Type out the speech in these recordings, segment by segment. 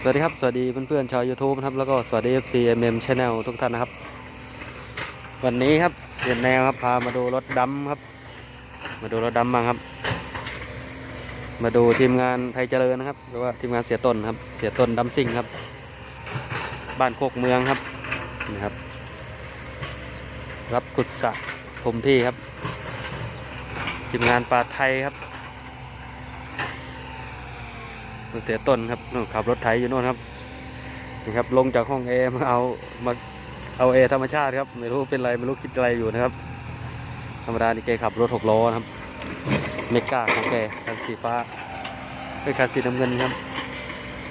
สวัสดีครับ สวัสดีเพื่อนๆชาว YouTube นะครับ แล้วก็สวัสดี FC MM Channel ทุกท่านนะครับ วันนี้ครับเปลี่ยนแนวครับ พามาดูรถดำครับ มาดูรถดำบ้างครับ มาดูทีมงานไทยเจริญนะครับ หรือว่าทีมงานเสียต้นครับ เสียต้นดำซิ่งครับ บ้านโคกเมืองครับนี่ครับ รับกุศะทมที่ครับ ทีมงานป่าไทยครับ เสียต้นครับนู่นขับรถไถอยู่โน่นครับนี่ครับลงจากห้องเอร์มาเอามาเอาเอร์ธรรมชาติครับไม่รู้เป็นไรไม่รู้คิดอะไรอยู่นะครับ ธรรมดานี่แกขับรถหกล้อนะครับเมกาของแกคันสีฟ้าเป็นคันสีน้ำเงินครับ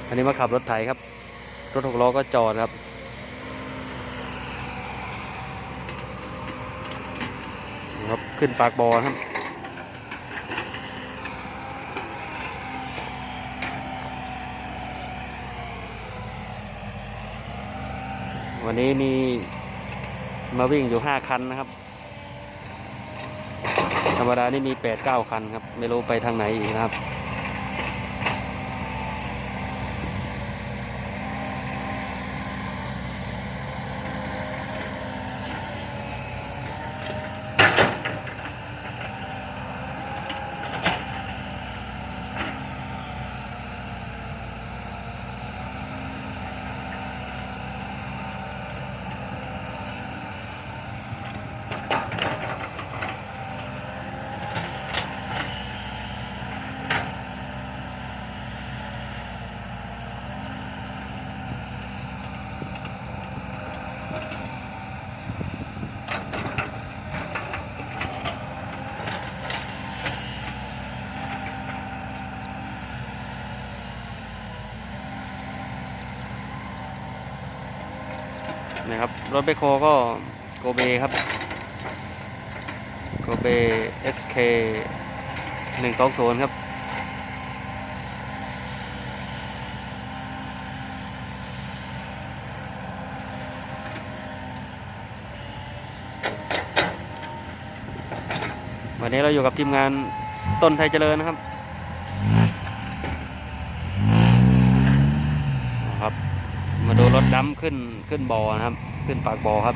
อันนี้มาขับรถไถครับ รถหกล้อก็จอดครับครับขึ้นปากบอครับ วันนี้มีมาวิ่งอยู่ห้าคันนะครับ ธรรมดานี่มีแปดเก้าคันครับ ไม่รู้ไปทางไหนอีกนะครับ นะครับ รถเบคโคก็โกเบครับ โกเบ SK หนึ่งสองศูนย์ครับวันนี้เราอยู่กับทีมงานต้นไทยเจริญนะครับ มาดู รถดำขึ้นขึ้นบ่อนะครับ ขึ้นปากบ่อครับ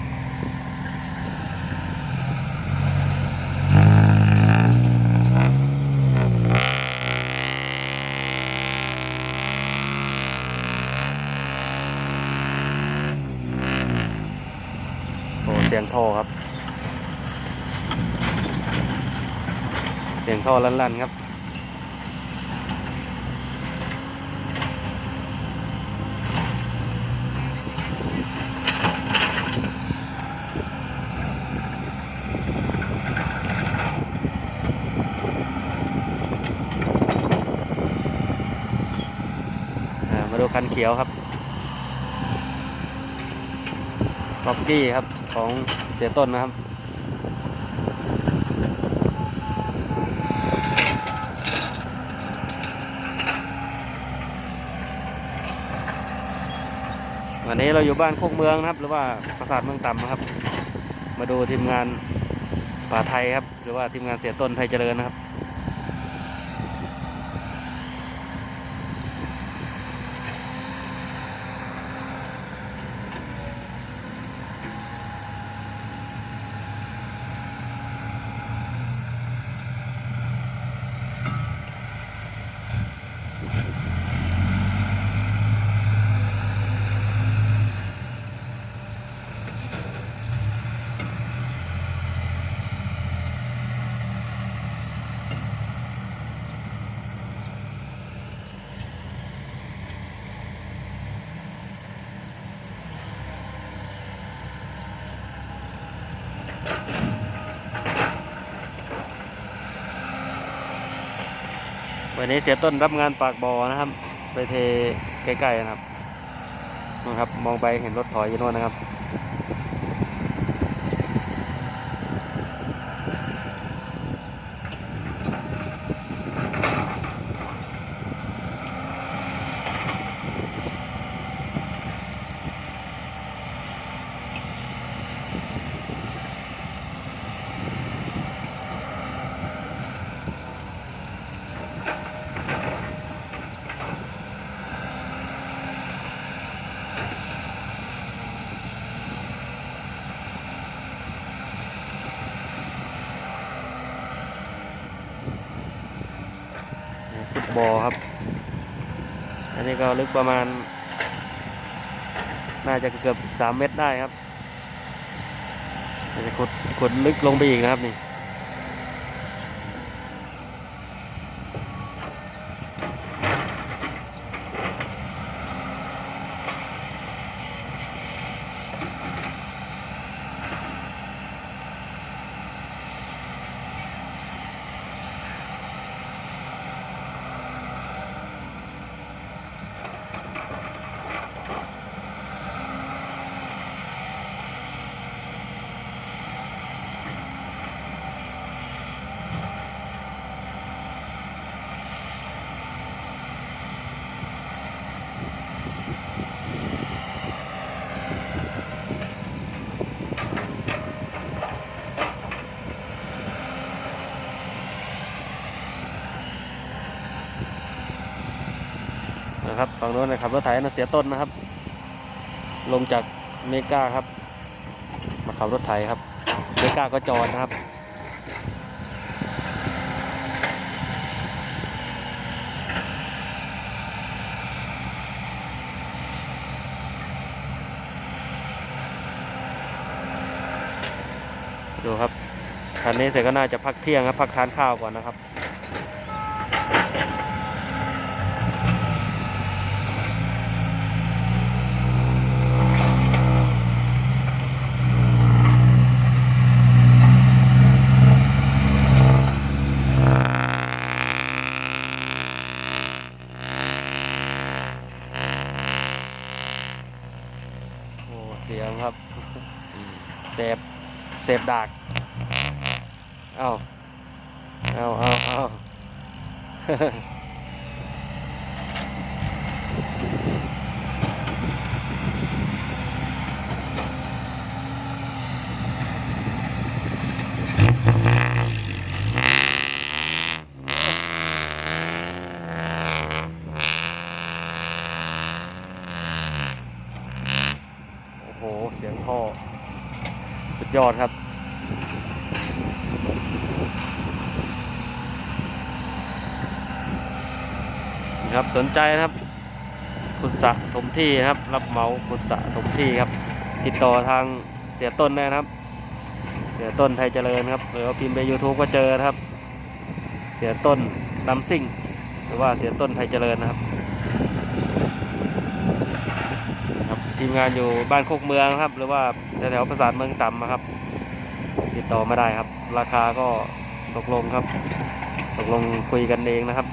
โอ้เสียงท่อครับ เสียงท่อลั่นๆครับ คันเขียวครับท็อปกี้ครับของเสียต้นนะครับ วันนี้เราอยู่บ้านโคกเมืองนะครับ หรือว่าปราสาทเมืองต่ำนะครับ มาดูทีมงานป่าไทยครับ หรือว่าทีมงานเสียต้นไทยเจริญนะครับ วันนี้เสียต้นรับงานปากบ่อนะครับ ไปเทใกล้ๆนะครับนะครับ มองไปเห็นรถถอยอยู่โน่นนะครับ ค บ่อครับ อันนี้ก็ลึกประมาณ น่าจะเกือบสามเมตรได้ครับจะขุดขุดลึกลงไปอีกนะครับนี่ นะครับฝั่งโน้นนะครับรถไถนะเสียต้นนะครับ ลงจากเมกาครับ มาขับรถไถครับเมกาก็จอดนะครับดูครับคันนี้เสร็จก็น่าจะพักเที่ยงครับพักทานข้าวก่อนนะครับ โอ้ เสียงครับ เสพเสพดากเอาเอาเอาเอาโอ้โหเสียงท่อ สุดยอดครับ ครับสนใจครับขุดสะถมที่ครับ รับเหมาขุดสะถมที่ครับ ติดต่อทางเสียต้นได้นะครับ เสียต้นไทยเจริญครับหรือว่าพิมพ์ไป YouTube ก็เจอครับ เสียต้นดำซิ่ง หรือว่าเสียต้นไทยเจริญนะครับครับทีมงานอยู่บ้านโคกเมืองครับ หรือว่าแถวๆประสาทเมืองต่ำนะครับ ติดต่อมาได้ครับ ราคาก็ตกลงครับ ตกลงคุยกันเองนะครับ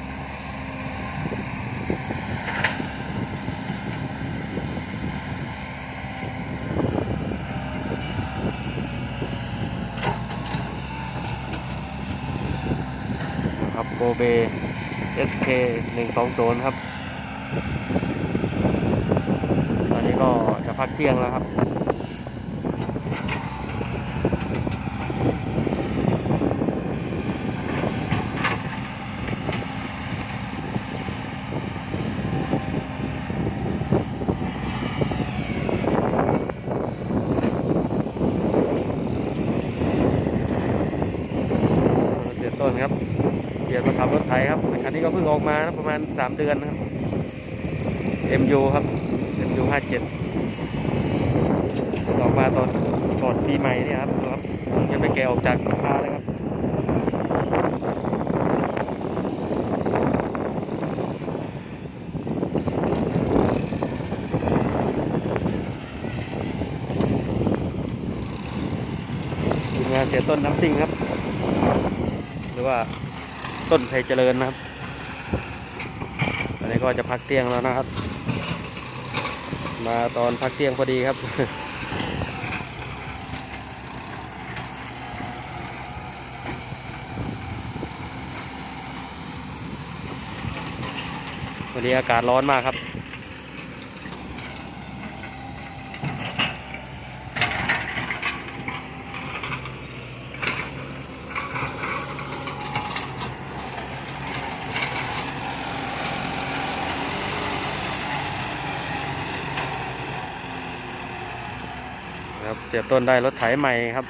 ครับโก เบ SK 120ครับ ตอนนี้ก็จะพักเที่ยงแล้วครับ เสียต้นครับียนมาขับรถไถครับคันนี้ก็เพิ่งออกมานะประมาณ 3 เดือนนะครับ MU ครับ MU 57ออกมาตอนก่อนปีใหม่เนี่ยครับครับยังไม่แกะออกจากคาเลยครับทีมงานเสียต้นน้ำซิ่งครับ หรือว่า ต้นไทยเจริญนะครับอันนี้ก็จะพักเที่ยงแล้วนะครับ มาตอนพักเที่ยงพอดีครับวันนี้อากาศร้อนมากครับ สียต้นได้รถไถใหม่ครับ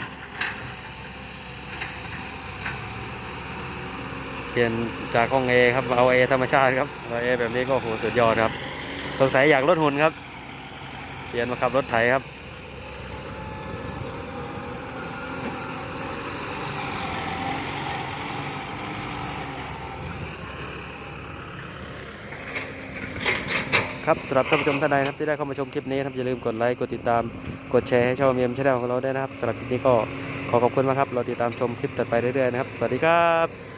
เปลี่ยนจากห้องเอครับเอาเอธรรมชาติครับเอาเอแบบนี้ก็โหสุดยอดครับ สงสัยอยากลดหุ่นครับ เปลี่ยนมาขับรถไถครับ ครับสำหรับท่านผู้ชมท่านใดนะครับที่ได้เข้ามาชมคลิปนี้นะครับอย่าลืมกดไลค์กดติดตามกดแชร์ให้ช่องเมียมชาแนลของเราด้วยนะครับสำหรับคลิปนี้ก็ขอขอบคุณมากครับเราติดตามชมคลิปต่อไปเรื่อยๆนะครับสวัสดีครับ